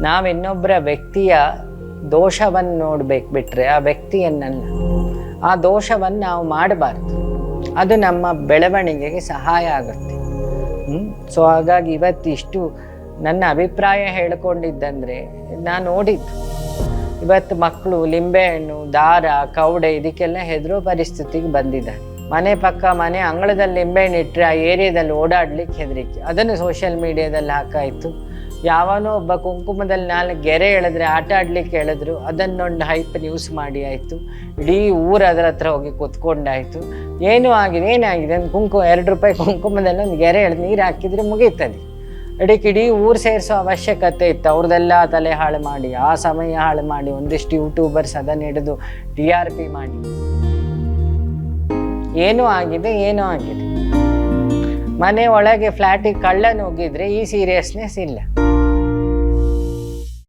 ನಾವು ಇನ್ನೊಬ್ಬರ ವ್ಯಕ್ತಿಯ ದೋಷವನ್ನು ನೋಡ್ಬೇಕು ಬಿಟ್ಟರೆ ಆ ವ್ಯಕ್ತಿಯನ್ನಲ್ಲ. ಆ ದೋಷವನ್ನು ನಾವು ಮಾಡಬಾರ್ದು. ಅದು ನಮ್ಮ ಬೆಳವಣಿಗೆಗೆ ಸಹಾಯ ಆಗುತ್ತೆ. ಸೊ ಹಾಗಾಗಿ ಇವತ್ತಿಷ್ಟು ನನ್ನ ಅಭಿಪ್ರಾಯ ಹೇಳ್ಕೊಂಡಿದ್ದಂದರೆ ನಾನು ನೋಡಿದ್ದು. ಇವತ್ತು ಮಕ್ಕಳು ಲಿಂಬೆಹಣ್ಣು, ದಾರ, ಕೌಡೆ ಇದಕ್ಕೆಲ್ಲ ಹೆದರೋ ಪರಿಸ್ಥಿತಿಗೆ ಬಂದಿದ್ದಾರೆ. ಮನೆ ಪಕ್ಕ ಮನೆ ಅಂಗಳದಲ್ಲಿ ಲಿಂಬೆಹಣ್ಣು ಇಟ್ಟರೆ ಆ ಏರಿಯಾದಲ್ಲಿ ಓಡಾಡ್ಲಿಕ್ಕೆ ಹೆದರಿಕೆ. ಅದನ್ನು ಸೋಷಿಯಲ್ ಮೀಡಿಯಾದಲ್ಲಿ ಹಾಕಾಯಿತು. ಯಾವನೋ ಒಬ್ಬ ಕುಂಕುಮದಲ್ಲಿ ನಾಲ್ಕು ಗೆರೆ ಎಳೆದ್ರೆ ಆಟ ಆಡ್ಲಿಕ್ಕೆ ಹೇಳಿದ್ರು ಅದನ್ನೊಂದು ಹೈಪ್ ನ್ಯೂಸ್ ಮಾಡಿ ಆಯಿತು. ಇಡೀ ಊರು ಅದರ ಹತ್ರ ಹೋಗಿ ಕುತ್ಕೊಂಡಾಯ್ತು ಏನೂ ಆಗಿದೆ ಏನಾಗಿದೆ ಒಂದು ಕುಂಕುಮ ಎರಡು ರೂಪಾಯಿ ಕುಂಕುಮದಲ್ಲಿ ಒಂದು ಗೆರೆ ಎಳೆದು ನೀರು ಹಾಕಿದ್ರೆ ಮುಗೀತದೆ. ಅದಕ್ಕೆ ಇಡೀ ಊರು ಸೇರಿಸೋ ಅವಶ್ಯಕತೆ ಇತ್ತು. ಅವ್ರದ್ದೆಲ್ಲ ತಲೆ ಹಾಳು ಮಾಡಿ, ಆ ಸಮಯ ಹಾಳು ಮಾಡಿ, ಒಂದಿಷ್ಟು ಯೂಟ್ಯೂಬರ್ಸ್ ಅದನ್ನು ಹಿಡಿದು ಟಿ ಆರ್ ಪಿ ಮಾಡಿ. ಏನೂ ಆಗಿದೆ ಏನೂ ಆಗಿದೆ. ಮನೆ ಒಳಗೆ ಫ್ಲ್ಯಾಟಿಗೆ ಕಳ್ಳ ನುಗ್ಗಿದ್ರೆ ಈ ಸೀರಿಯಸ್ನೆಸ್ ಇಲ್ಲ.